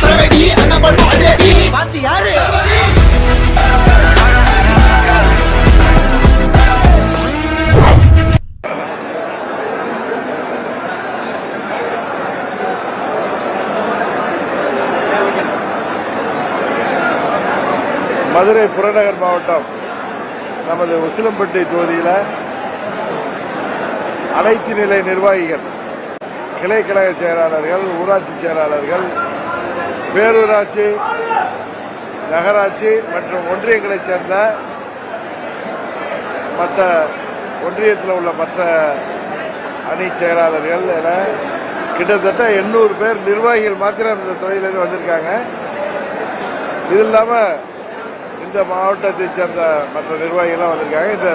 சரவெடி பாத்தி யாரு? மதுரை புறநகர் மாவட்டம் நமது உசிலம்பட்டி தொகுதியில் அனைத்து நிலை நிர்வாகிகள் கிளை கழக செயலாளர்கள் ஊராட்சி செயலாளர்கள் பேரூராட்சி நகராட்சி மற்றும் ஒன்றியங்களைச் சேர்ந்த மற்ற ஒன்றியத்தில் உள்ள மற்ற அணி செயலாளர்கள் என கிட்டத்தட்ட எண்ணூறு பேர் நிர்வாகிகள் மாத்திரம் இந்த தொகுதியிலிருந்து வந்திருக்காங்க. இது இல்லாமல் இந்த மாவட்டத்தைச் சேர்ந்த மற்ற நிர்வாகிகள்லாம் வந்திருக்காங்க. இந்த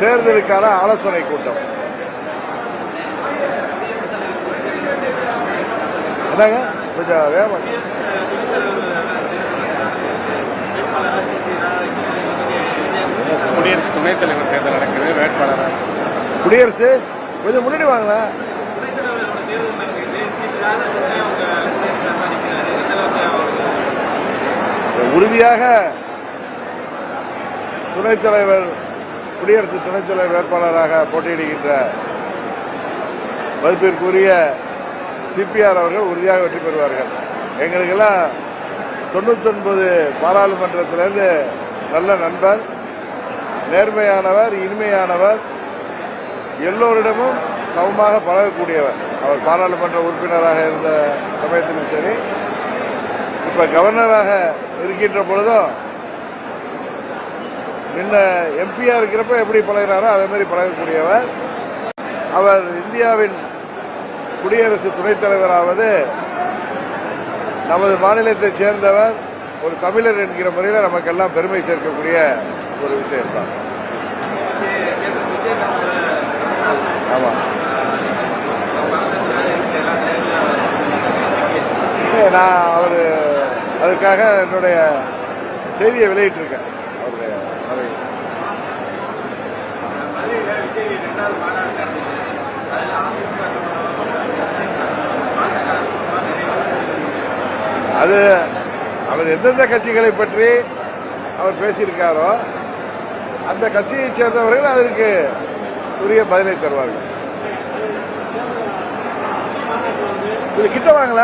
தேர்தலுக்கான ஆலோசனை கூட்டம். என்னங்க? கொஞ்சம் வேகமா. குடியரசு துணைத் தலைவர் தேர்தல் நடக்குது வேட்பாளராக குடியரசு கொஞ்சம் முன்னாடி வாங்களேன் உறுதியாக துணைத் தலைவர் குடியரசு துணைத் தலைவர் வேட்பாளராக போட்டியிடுகின்ற மதிப்பிற்குரிய சிபிஆர் அவர்கள் உறுதியாக வெற்றி பெறுவார்கள். எங்களுக்கெல்லாம் தொண்ணூத்தொன்பது பாராளுமன்றத்திலிருந்து நல்ல நண்பர் நேர்மையானவர் இனிமையானவர் எல்லோரிடமும் சமமாக பழகக்கூடியவர். அவர் பாராளுமன்ற உறுப்பினராக இருந்த சமயத்திலும் சரி. இப்ப கவர்னராக இருக்கின்ற பொழுதும் முன்ன எம்பியா இருக்கிறப்ப எப்படி பழகிறாரோ அதே மாதிரி பழகக்கூடியவர். அவர் இந்தியாவின் குடியரசு துணைத் தலைவராவது நமது மாநிலத்தைச் சேர்ந்தவர் ஒரு தமிழர் என்கிற முறையில் நமக்கெல்லாம் பெருமை சேர்க்கக்கூடிய ஒரு விஷயம்தான். ஆமாம் நான் அவர் அதுக்காக என்னுடைய செய்தியை வெளியிட்டிருக்கேன். அவருடைய மறைவு. அது அவர் எந்தெந்த கட்சிகளை பற்றி அவர் பேசியிருக்காரோ அந்த கட்சியை சேர்ந்தவர்கள் அதற்கு உரிய பதிலை தருவார்கள். இது கிட்ட வாங்கல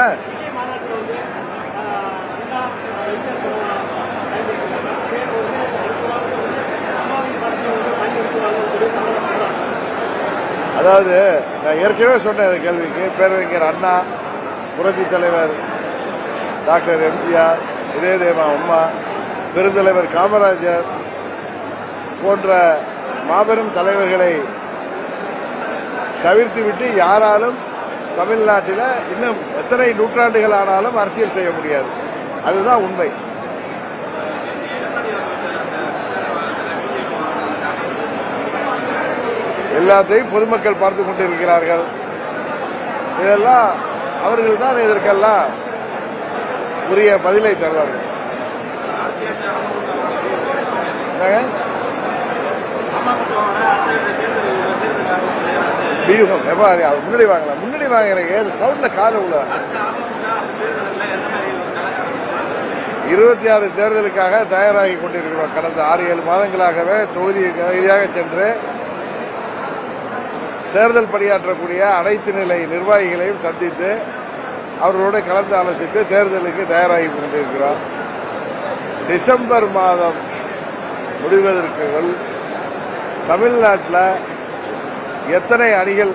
அதாவது நான் ஏற்கனவே சொன்னேன் இந்த கேள்விக்கு. பேரறிஞர் அண்ணா புரட்சி தலைவர் டாக்டர் எம்ஜிஆர் இதயதேவா அம்மா பெருந்தலைவர் காமராஜர் போன்ற மாபெரும் தலைவர்களை தவிர்த்துவிட்டு யாராலும் தமிழ்நாட்டில் இன்னும் எத்தனை நூற்றாண்டுகள் ஆனாலும் அரசியல் செய்ய முடியாது. அதுதான் உண்மை. எல்லாத்தையும் பொதுமக்கள் பார்த்து கொண்டிருக்கிறார்கள். இதெல்லாம் அவர்கள் தான் இதற்கெல்லாம் உரிய பதிலை தருவார்கள். வியூகம் எப்பா அது முன்னாடி வாங்கலாம் முன்னாடி ஏது சவுண்ட்ல கால உள்ள இருபத்தி ஆறு தேர்தலுக்காக தயாராகி கொண்டிருக்கிறோம். கடந்த ஆறு ஏழு மாதங்களாகவே தொகுதி ரீதியாக சென்று தேர்தல் பணியாற்றக்கூடிய அனைத்து நிலை நிர்வாகிகளையும் சந்தித்து அவர்களோடு கலந்து ஆலோசித்து தேர்தலுக்கு தயாராகி கொண்டிருக்கிறோம். டிசம்பர் மாதம் முடிவதற்குள் தமிழ்நாட்டில் எத்தனை அணிகள்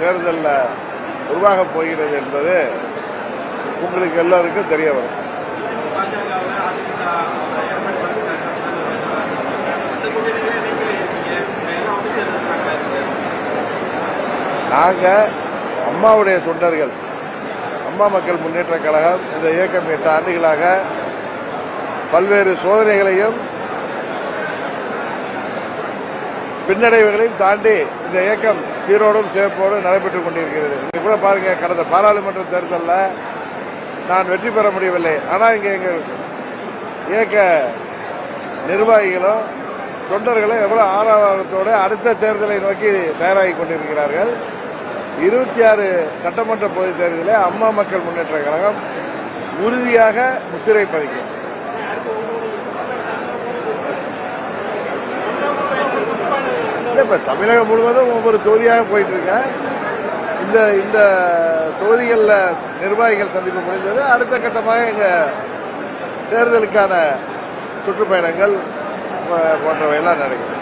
தேர்தலில் உருவாகப் போகிறது என்பது உங்களுக்கு எல்லோருக்கும் தெரிய வரும். நாங்கள் அம்மாவுடைய தொண்டர்கள். அம்மா மக்கள் முன்னேற்ற கழகம் இந்த இயக்கம் எட்டு ஆண்டுகளாக பல்வேறு சோதனைகளையும் பின்னடைவுகளையும் தாண்டி இந்த இயக்கம் சீரோடும் சிறப்போடும் நடைபெற்றுக் கொண்டிருக்கிறது. இங்க கூட பாருங்க கடந்த பாராளுமன்ற தேர்தலில் நான் வெற்றி பெற முடியவில்லை. ஆனால் இங்கே எங்கள் இயக்க நிர்வாகிகளும் தொண்டர்களும் எவ்வளவு ஆரவாரத்தோடு அடுத்த தேர்தலை நோக்கி தயாராகி கொண்டிருக்கிறார்கள். இருபத்தி ஆறு சட்டமன்ற பொதுத் தேர்தலில் அம்மா மக்கள் முன்னேற்ற கழகம் உறுதியாக முத்திரை பதிக்கும். இப்போ இப்ப தமிழகம் முழுவதும் ஒவ்வொரு தொகுதியாக போயிட்டு இருக்கேன் இந்த இந்த தொகுதிகளில் நிர்வாகிகள் சந்திப்பு முடிந்தது. அடுத்த கட்டமாக எங்க தேர்தலுக்கான சுற்றுப்பயணங்கள் போன்றவையெல்லாம் நடக்குது